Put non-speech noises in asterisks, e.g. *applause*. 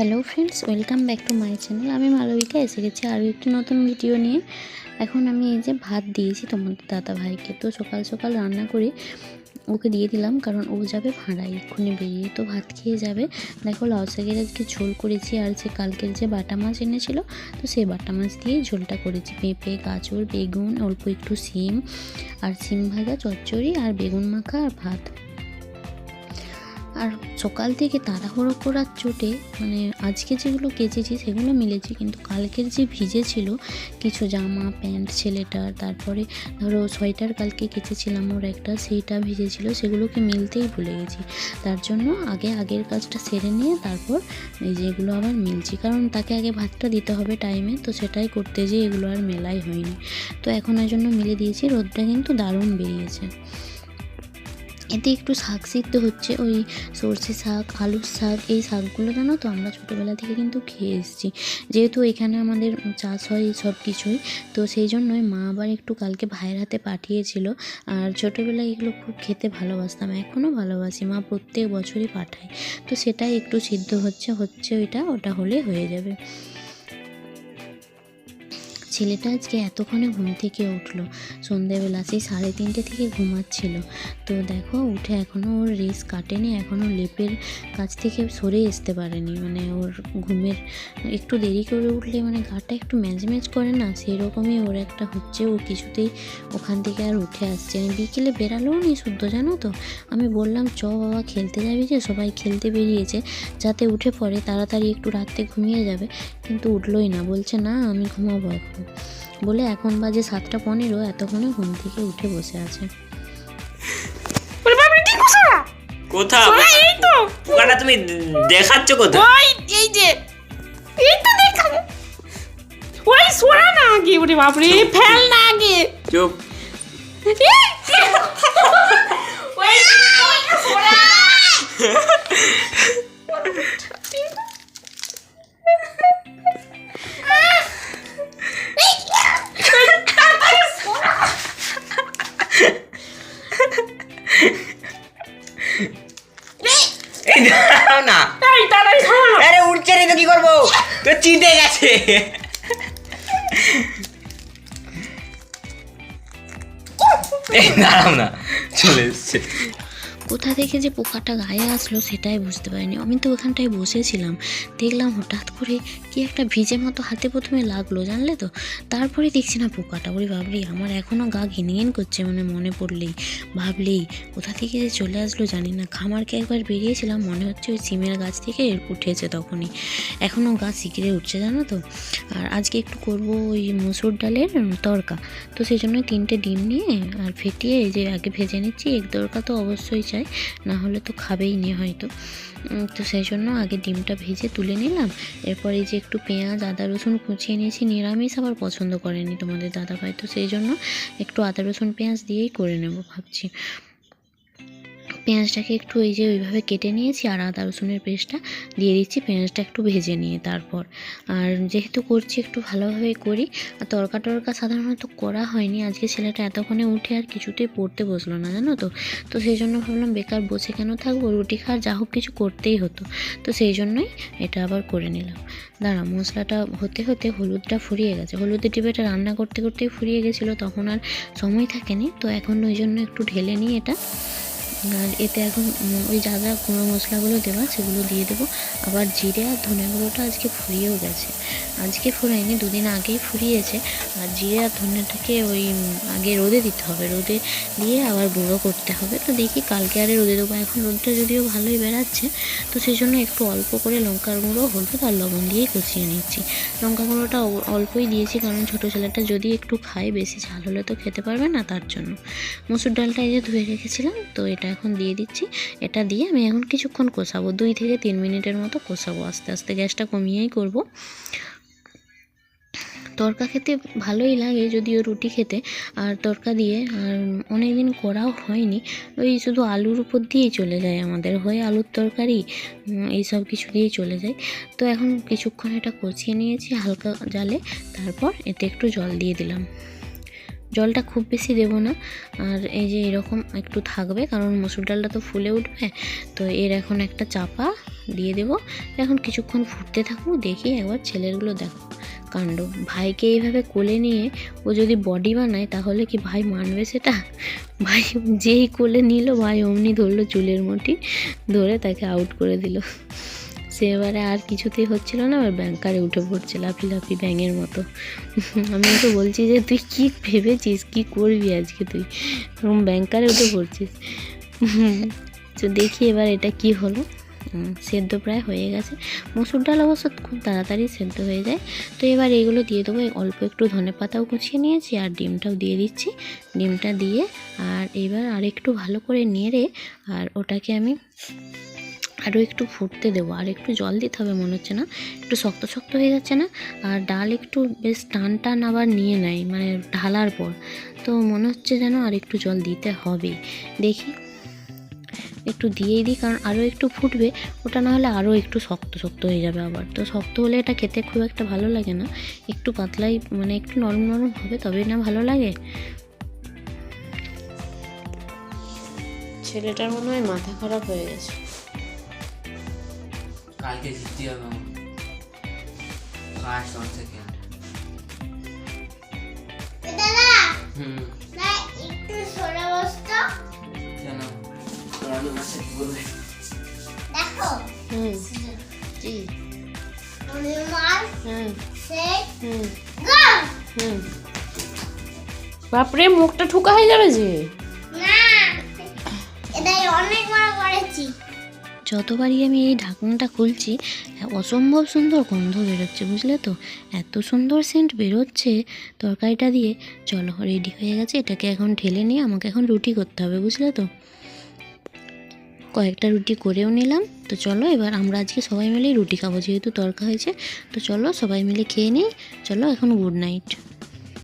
Hello friends welcome back to my channel আমি মালবিকা, এসে গেছি আরও একটি নতুন ভিডিও নিয়ে। এখন আমি এই যে ভাত দিয়েছি তোমাদের দাদা ভাইকে। তো সকাল সকাল রান্না করে ওকে দিয়ে দিলাম, কারণ ও যাবে ভাড়ায় এক্ষুনি বেরিয়ে। তো ভাত খেয়ে যাবে। দেখো লাউ শাকের আজকে ঝোল করেছি, আর যে কালকের যে বাটা মাছ এনেছিল, তো সেই বাটা মাছ দিয়েই ঝোলটা করেছি। পেঁপে, গাজর, বেগুন, অল্প একটু সিম, আর সিম ভাজা, চচ্চড়ি, আর বেগুন মাখা, আর ভাত। আর সকাল থেকে তাড়াহুড়ো করার চোটে মানে আজকে যেগুলো কেচেছি সেগুলো মিলেছে, কিন্তু কালকের যে ভিজে ছিল কিছু জামা, প্যান্ট ছেলেটার তারপরে ধরো সোয়েটার কালকে কেচেছিলাম ওর একটা, সেইটা ভিজেছিল, সেগুলোকে মিলতেই ভুলে গেছি। তার জন্য আগে আগের কাজটা সেরে নিয়ে তারপর এই যে এগুলো আবার মিলছি, কারণ তাকে আগে ভাতটা দিতে হবে টাইমে, তো সেটাই করতে যেয়ে এগুলো আর মেলাই হয়নি। তো এখন এর জন্য মিলে দিয়েছি, রোদটা কিন্তু দারুণ বেরিয়েছে। এতে একটু শাক সিদ্ধ হচ্ছে, ওই সর্ষে শাক, আলুর শাক, এই শাকগুলো জানো তো আমরা ছোটোবেলা থেকে কিন্তু খেয়ে এসেছি। যেহেতু এখানে আমাদের চাষ হয় সব কিছুই, তো সেই জন্যই মা আবার একটু কালকে ভাইয়ের হাতে পাঠিয়েছিল। আর ছোটোবেলায় এগুলো খুব খেতে ভালোবাসতাম, এখনও ভালোবাসি, মা প্রত্যেক বছরই পাঠায়। তো সেটাই একটু সিদ্ধ হচ্ছে হচ্ছে ওইটা, ওটা হলে হয়ে যাবে। ছেলেটা আজকে এতক্ষণে ঘুম থেকে উঠল। সন্ধেবেলা সেই সাড়ে তিনটে থেকে ঘুমাচ্ছিল। তো দেখো, উঠে এখনও ওর রেস কাটেনি এখনও লেপের কাছ থেকে সরে আসতে পারেনি। মানে ওর ঘুমের একটু দেরি করে উঠলে মানে গাটা একটু ম্যাজ ম্যাজ করে না সেই রকমই ওর একটা হচ্ছে। ও কিছুতেই ওখান থেকে আর উঠে আসছে বিকেলে বেরালোও নি শুদ্ধ, জানো তো? আমি বললাম, চ বাবা, খেলতে যাবি যে? সবাই খেলতে বেরিয়েছে। যাতে উঠে পড়ে, তাড়াতাড়ি একটু রাত্রে ঘুমিয়ে যাবে। কিন্তু উঠলোই না। বলছে, না, আমি ঘুমাবো এখন। বলে এখন বাজে সাতটা পনেরো এতক্ষণে ঘুম থেকে উঠে বসে আছে। এই তো। পোকাটা তুমি দেখাচ্ছ ওই এই যে এই তো দেখাম ওই সোরা না আগে ওরে বাবারে ফেল না আগে। চুপ। ওই ওই *laughs* এই দাঁড়াও না। এই তাড়াতাড়ি খাওয়া আরে উঠছে রে তো কি করব? তো চিটে গেছে। এই দাঁড়াও না চলে এসছে। কোথা থেকে যে পোকাটা গায়ে আসলো সেটাই বুঝতে পারিনি। আমি তো ওখানটায় বসেছিলাম। দেখলাম হঠাৎ করে কি একটা ভিজে মতো হাতে প্রথমে লাগল, জানলে তো? তারপরে দেখছি না পোকাটা। ওরে বাবরি আমার এখনও গা ঘিনঘিন করছে মানে মনে পড়লেই। ভাবলেই, কোথা থেকে যে চলে আসলো জানি না। খামারকে একবার বেরিয়েছিলাম, মনে হচ্ছে ওই সিমের গাছ থেকে উঠেছে তখনই। এখনও গাছ শিগগিরি উঠছে, জানো তো? আর আজকে একটু করব ওই মসুর ডালের তরকা। তো সেই জন্য তিনটে ডিম নিয়ে আর ফেটিয়ে যে আগে ভেজে নিচ্ছি এক তরকা তো অবশ্যই চাই। না হলে তো খাবেই নি হয়তো। তো সেই জন্য আগে ডিমটা ভেজে তুলে নিলাম। এরপর এই যে একটু পেঁয়াজ, আদা, রসুন কুচিয়ে নিয়েছি, নিরামিষ আবার পছন্দ করেনি তোমাদের দাদা ভাই তো সেই জন্য একটু আদা, রসুন, পেঁয়াজ দিয়েই করে নেব, ভাবছি। পেঁয়াজটাকে একটু এই যে ওইভাবে কেটে নিয়েছি আর আদা রসুনের পেস্টটা দিয়ে দিচ্ছি, পেঁয়াজটা একটু ভেজে নিয়ে তারপর। আর যেহেতু করছি একটু ভালোভাবে করি, আর তরকা টরকা সাধারণত করা হয়নি, আজকে ছেলেটা এতক্ষণে উঠে আর কিছুতেই পড়তে বসল না, জানো তো? তো সেই জন্য ভাবলাম বেকার বসে কেন থাকব, রুটি খাওয়ার যা হোক কিছু করতেই হতো। তো সেই জন্যই এটা আবার করে নিলাম। দাঁড়া, মশলাটা হতে হতে হলুদটা ফুরিয়ে গেছে। হলুদের ডিবেটা রান্না করতে করতেই ফুরিয়ে গেছিল, তখন আর সময় থাকেনি। তো এখন ওই জন্য একটু ঢেলে নিই এটা। আর এতে এখন ওই যা যা গুঁড়ো মশলাগুলো দেওয়া সেগুলো দিয়ে দেবো। আবার জিরে আর ধনে গুঁড়োটা আজকে ফুরিয়েও গেছে। আজকে ফুরায়নি, দুদিন আগেই ফুরিয়েছে। আর জিরে আর ধনেটাকে ওই আগে রোদে দিতে হবে। রোদে দিয়ে আবার গুঁড়ো করতে হবে। তো দেখি কালকে আরে রোদে দেবো। এখন রোদটা যদিও ভালোই বেড়াচ্ছে, তো সেই জন্য একটু অল্প করে লঙ্কার গুঁড়ো, হলুদ আর লবণ দিয়েই কষিয়ে নিচ্ছি। লঙ্কা গুঁড়োটা অল্পই দিয়েছি, কারণ ছোটো ছেলেটা যদি একটু খায়, বেশি ঝাল হলে তো খেতে পারবে না তার জন্য। মসুর ডালটা এই যে ধুয়ে রেখেছিলাম, তো এটা এখন দিয়ে দিচ্ছি। এটা দিয়ে আমি এখন কিছুক্ষণ কষাবো। দুই থেকে তিন মিনিটের মতো কষাবো। আস্তে আস্তে গ্যাসটা কমিয়েই করব। তরকা খেতে ভালোই লাগে যদিও রুটি খেতে। আর তরকা দিয়ে আর অনেক দিন করাও হয়নি। ওই শুধু আলুর উপর দিয়েই চলে যায় আমাদের। হয় আলুর তরকারি এই সব কিছু দিয়েই চলে যায়। তো এখন কিছুক্ষণ এটা কষিয়ে নিয়েছি হালকা জালে। তারপর এতে একটু জল দিয়ে দিলাম। জলটা খুব বেশি দেবো না। আর এই যে এরকম একটু থাকবে, কারণ মসুর ডালটা তো ফুলে উঠবে, তো এর এখন একটা চাপা দিয়ে দেবো। এখন কিছুক্ষণ ফুটতে থাকুক, দেখি একবার ছেলেরগুলো দেখো। কাণ্ড, ভাইকে এইভাবে কোলে নিয়ে ও যদি বডি বানায়, তাহলে কি ভাই মানবে সেটা? ভাই যেই কোলে নিল, ভাই অমনি ধরলো চুলের মুঠি, ধরে তাকে আউট করে দিল। সে এবারে আর কিছুতেই হচ্ছিল না, এবার ব্যাংকারে উঠে পড়ছে লাফি লাফি ব্যাঙের মতো। *laughs* আমি ওকে বলছি যে, তুই কি ভেবেছিস? কি করবি আজকে তুই? এরকম ব্যাংকারে উঠে পড়ছিস। *laughs* তো দেখি এবার এটা কি হলো। সেদ্ধ প্রায় হয়ে গেছে। মসুর ডাল অবশ্য খুব তাড়াতাড়ি সেদ্ধ হয়ে যায়। তো এবার এগুলো দিয়ে দেবো। অল্প একটু ধনে পাতাও কুচিয়ে নিয়েছি আর ডিমটাও দিয়ে দিচ্ছি। ডিমটা দিয়ে আর এবার আর একটু ভালো করে নেড়ে আর ওটাকে আমি আরও একটু ফুটতে দেবো। আর একটু জল দিতে হবে, মনে হচ্ছে না? একটু শক্ত শক্ত হয়ে যাচ্ছে না? আর ডাল একটু বেশ টান টান আবার নিয়ে নেয় মানে ঢালার পর। তো মনে হচ্ছে যেন আর একটু জল দিতে হবে। দেখি। একটু দিয়েই দিই, কারণ আরও একটু ফুটবে, ওটা না হলে আরও একটু শক্ত শক্ত হয়ে যাবে আবার। তো শক্ত হলে এটা খেতে খুব একটা ভালো লাগে না। একটু পাতলাই মানে একটু নরম নরম হবে, তবেই না ভালো লাগে। ছেলেটার মনে হয় মাথা খারাপ হয়ে গেছে। কালকে জিততে হবে আমার। কাজ থেকে। দাদা হুম। না একটু সরে বসতো। কেন? পড়ানো মাসে বলবে দেখো। হুম। কি? অনুমান হুম। সেট হুম। গো হুম। বাপরে মুখটা ঠুকা হয়ে যাবে যে। না এটাই অনেক বড় করেছি। যতবারই আমি এই ঢাকনাটা খুলছি, অসম্ভব সুন্দর গন্ধ বেরোচ্ছে, বুঝলে তো? এত সুন্দর সেন্ট বেরোচ্ছে তরকারিটা দিয়ে। চলো রেডি হয়ে গেছে, এটাকে এখন ঢেলে নিয়ে আমাকে এখন রুটি করতে হবে, বুঝলে তো? কয়েকটা রুটি করেও নিলাম। তো চলো, এবার আমরা আজকে সবাই মিলেই রুটি খাব, যেহেতু তরকা হয়েছে। তো চলো, সবাই মিলে খেয়ে নিই। চলো, এখন গুড নাইট